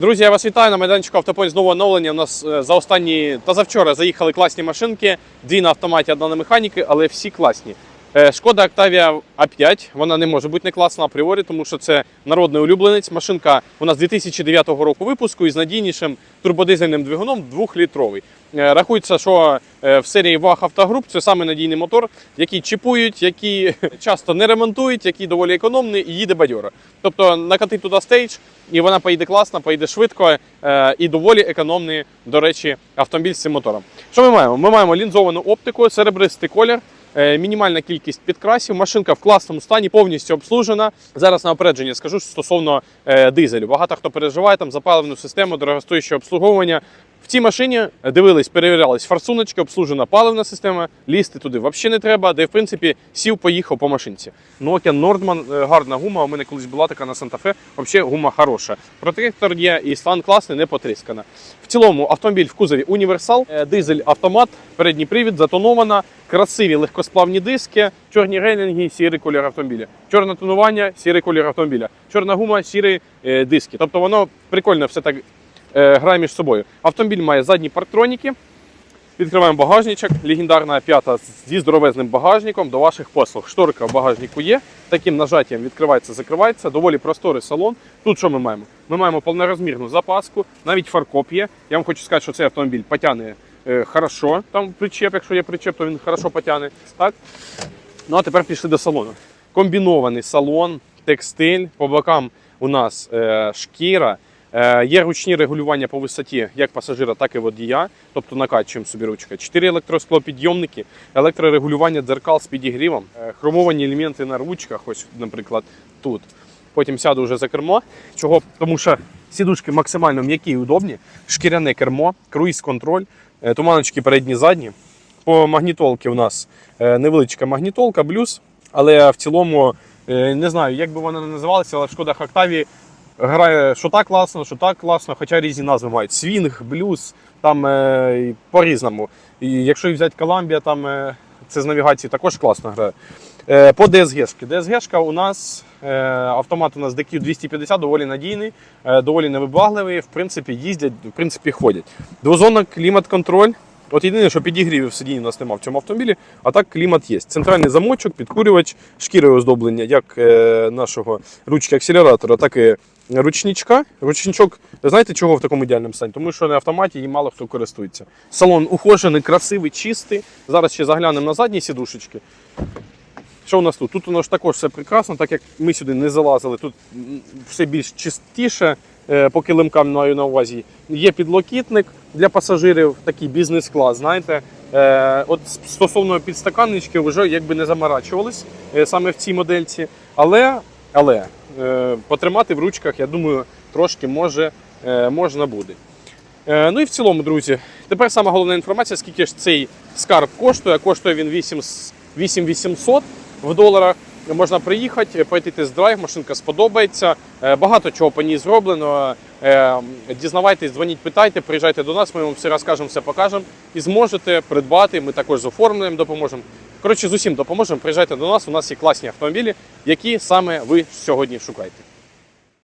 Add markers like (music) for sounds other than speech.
Друзі, я вас вітаю на майданчику Автопонь знову оновлення. У нас е, за останні та завчора заїхали класні машинки, дві на автоматі, одна на механіки, але всі класні. Е, Шкода Octavia A5, вона не може бути не класна апріорі, тому що це народний улюбленець. Машинка у нас 2009 року випуску із надійнішим турбодизельним двигуном 2-літровий. Е, Рахується, що е, в серії ВАГ Автогруп це саме надійний мотор, який чіпують, які (laughs) часто не ремонтують, який доволі економний і їде бадьоро. Тобто накати туди стейдж, і вона поїде класно, поїде швидко і доволі економний, до речі, автомобіль з цим мотором. Що ми маємо? Ми маємо лінзовану оптику, серебристий колір. Е, Мінімальна кількість підкрасів, машинка в класному стані, повністю обслужена. Зараз на опередження скажу стосовно е, дизелю. Багато хто переживає там за паливну систему, дорогостояще обслуговування. В цій машині дивились, перевірялись форсуночки, обслужена паливна система, лізти туди взагалі не треба, де в принципі сів, поїхав по машинці. Nokia Nordman, е, гарна гума. У мене колись була така на Санта-Фе. Взагалі гума хороша. Протектор є і стан класний, не потріскана. В цілому автомобіль в кузові універсал, е, дизель автомат, передній привід, затонована, красиві легкосплавні диски, чорні рейлінги, сірий колір автомобіля. Чорне тонування, сірий колір автомобіля. Чорна гума, сірі е, диски. Тобто воно прикольно все так е, грає між собою. Автомобіль має задні парктроніки. Відкриваємо багажничок, легендарна п'ята зі здоровезним багажником до ваших послуг. Шторка в багажнику є. Таким нажаттям відкривається, закривається. Доволі просторий салон. Тут що ми маємо? Ми маємо повнорозмірну запаску, навіть фаркоп є. Я вам хочу сказати, що цей автомобіль потягне е, хорошо. Там причеп, якщо є причеп, то він хорошо потягне. Так? Ну а тепер пішли до салону. Комбінований салон, текстиль, по бокам у нас е, шкіра. Е, Є ручні регулювання по висоті як пасажира, так і водія. Тобто накачуємо собі ручка. Чотири електросклопідйомники, електрорегулювання дзеркал з підігрівом, е, хромовані елементи на ручках, ось, наприклад, тут. Потім сяду вже за кермо. Чого? Тому що сідушки максимально м'які і удобні, шкіряне кермо, круїз-контроль, е, туманочки передні задні. По магнітолці у нас невеличка магнітолка, блюз, але в цілому не знаю, як би вона не називалася, але в шкодах Октаві грає що так класно, що так класно, хоча різні назви мають. Свінг, блюз, там е, по-різному. І якщо взяти Columbia, там е, це з навігації також класно грає. Е, По DSG-шки. DSG-шка у нас е, автомат у нас DQ250 доволі надійний, е, доволі невибагливий. В принципі, їздять, в принципі, ходять. Двозонна клімат-контроль. От єдине, що підігрівів в сидінні у нас немає в цьому автомобілі, а так клімат є. Центральний замочок, підкурювач, шкірою оздоблення як е, нашого ручки акселератора, так і ручничка. Ручничок, знаєте, чого в такому ідеальному стані? Тому що на автоматі їм мало хто користується. Салон ухожений, красивий, чистий. Зараз ще заглянемо на задні сідушечки. Що у нас тут? Тут у нас також все прекрасно, так як ми сюди не залазили. Тут все більш чистіше, е, по килимкам маю на увазі. Є підлокітник для пасажирів, такий бізнес-клас, знаєте. Е, От стосовно підстаканничків вже якби не заморачувались е, саме в цій модельці. Але, але е, потримати в ручках, я думаю, трошки може, е, можна буде. Е, Ну і в цілому, друзі, тепер сама головна інформація, скільки ж цей скарб коштує. Коштує він 8800 в доларах. Можна приїхати, пройти тест-драйв, машинка сподобається. Е, Багато чого по ній зроблено. Е, Дізнавайтесь, дзвоніть, питайте, приїжджайте до нас, ми вам все розкажемо, все покажемо. І зможете придбати. Ми також з оформленням допоможемо. Коротше, з усім допоможемо. Приїжджайте до нас. У нас є класні автомобілі, які саме ви сьогодні шукаєте.